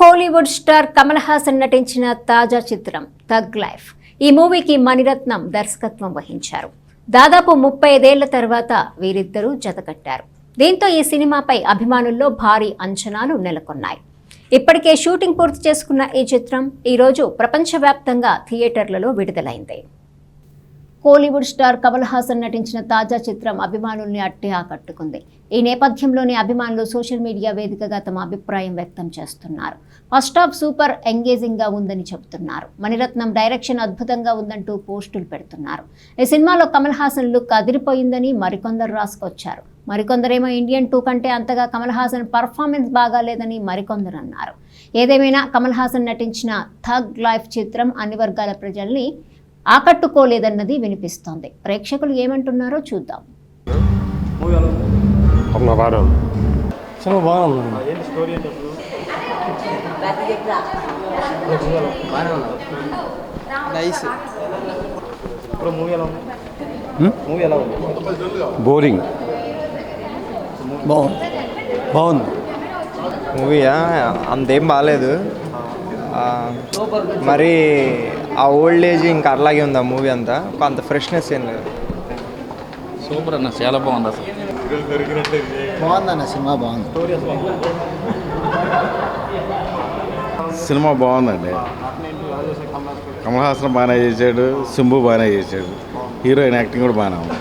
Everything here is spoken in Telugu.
హాలీవుడ్ స్టార్ కమల్ హాసన్ నటించిన తాజా చిత్రం థగ్ లైఫ్. ఈ మూవీకి మణిరత్నం దర్శకత్వం వహించారు. దాదాపు ముప్పై ఐదేళ్ళ తర్వాత వీరిద్దరూ జతకట్టారు. దీంతో ఈ సినిమాపై అభిమానుల్లో భారీ అంచనాలు నెలకొన్నాయి. ఇప్పటికే షూటింగ్ పూర్తి చేసుకున్న ఈ చిత్రం ఈరోజు ప్రపంచవ్యాప్తంగా థియేటర్లలో విడుదలైంది. కోలీవుడ్ స్టార్ కమల్ హాసన్ నటించిన తాజా చిత్రం అభిమానుల్ని అట్టే ఆకట్టుకుంది. ఈ నేపథ్యంలోనే అభిమానులు సోషల్ మీడియా వేదికగా తమ అభిప్రాయం వ్యక్తం చేస్తున్నారు. ఫస్ట్ హాఫ్ సూపర్ ఎంగేజింగ్గా ఉందని చెబుతున్నారు. మణిరత్నం డైరెక్షన్ అద్భుతంగా ఉందంటూ పోస్టులు పెడుతున్నారు. ఈ సినిమాలో కమల్ హాసన్ లుక్ అదిరిపోయిందని మరికొందరు రాసుకొచ్చారు. మరికొందరేమో ఇండియన్ టూ కంటే అంతగా కమల్ హాసన్ పర్ఫార్మెన్స్ బాగాలేదని మరికొందరు అన్నారు ఏదేమైనా కమల్ హాసన్ నటించిన థగ్ లైఫ్ చిత్రం అన్ని వర్గాల ప్రజల్ని ఆకట్టుకోలేదన్నది వినిపిస్తోంది. ప్రేక్షకులు ఏమంటున్నారో చూద్దాం. వారం సినిమా బాగుంది నైస్ ఇప్పుడు మూవీ ఎలా ఉంది? మూవీ ఎలా ఉంది? బోరింగ్ బాగుంది. బాగుంది. మూవీయా? అంతేం బాగాలేదు ఆ, మరి ఆ ఓల్డ్ ఏజ్ ఇంకా అట్లాగే ఉంది ఆ మూవీ అంతా అంత ఫ్రెష్నెస్ ఏం లేదు. సూపర్ అన్న చాలా బాగుంది అసలు. బాగుందన్న సినిమా బాగుంది. సినిమా బాగుందండి. కమల్ హాసన్ బాగానే చేశాడు సింబు బాగానే చేశాడు. హీరోయిన్ యాక్టింగ్ కూడా బాగానే ఉంది.